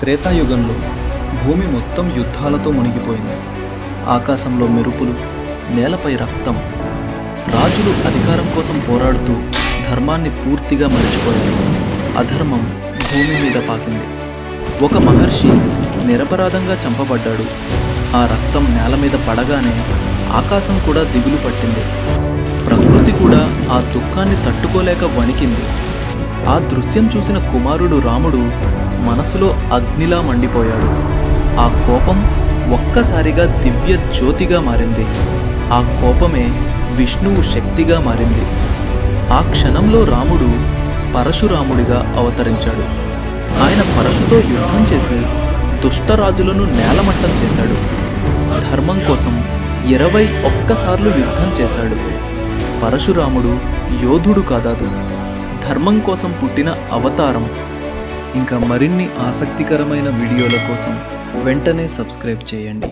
త్రేతాయుగంలో భూమి మొత్తం యుద్ధాలతో మునిగిపోయింది. ఆకాశంలో మెరుపులు నేలపై రక్తం. రాజులు అధికారం కోసం పోరాడుతూ ధర్మాన్ని పూర్తిగా మరిచిపోయారు. అధర్మం భూమి మీద పాకింది. ఒక మహర్షి నిరపరాధంగా చంపబడ్డాడు. ఆ రక్తం నేల మీద పడగానే ఆకాశం కూడా దిగులు పట్టింది. ప్రకృతి కూడా ఆ దుఃఖాన్ని తట్టుకోలేక వణికింది. ఆ దృశ్యం చూసిన కుమారుడు రాముడు మనసులో అగ్నిలా మండిపోయాడు. ఆ కోపం ఒక్కసారిగా దివ్య జ్యోతిగా మారింది. ఆ కోపమే విష్ణువు శక్తిగా మారింది. ఆ క్షణంలో రాముడు పరశురాముడిగా అవతరించాడు. ఆయన పరశుతో యుద్ధం చేసి దుష్టరాజులను నేలమట్టం చేశాడు. ధర్మం కోసం ఇరవై ఒక్కసార్లు యుద్ధం చేశాడు. పరశురాముడు యోధుడు కాదాదు. ధర్మం కోసం పుట్టిన అవతారం ఇంకా మరిన్ని ఆసక్తికరమైన వీడియోల కోసం వెంటనే సబ్స్క్రైబ్ చేయండి.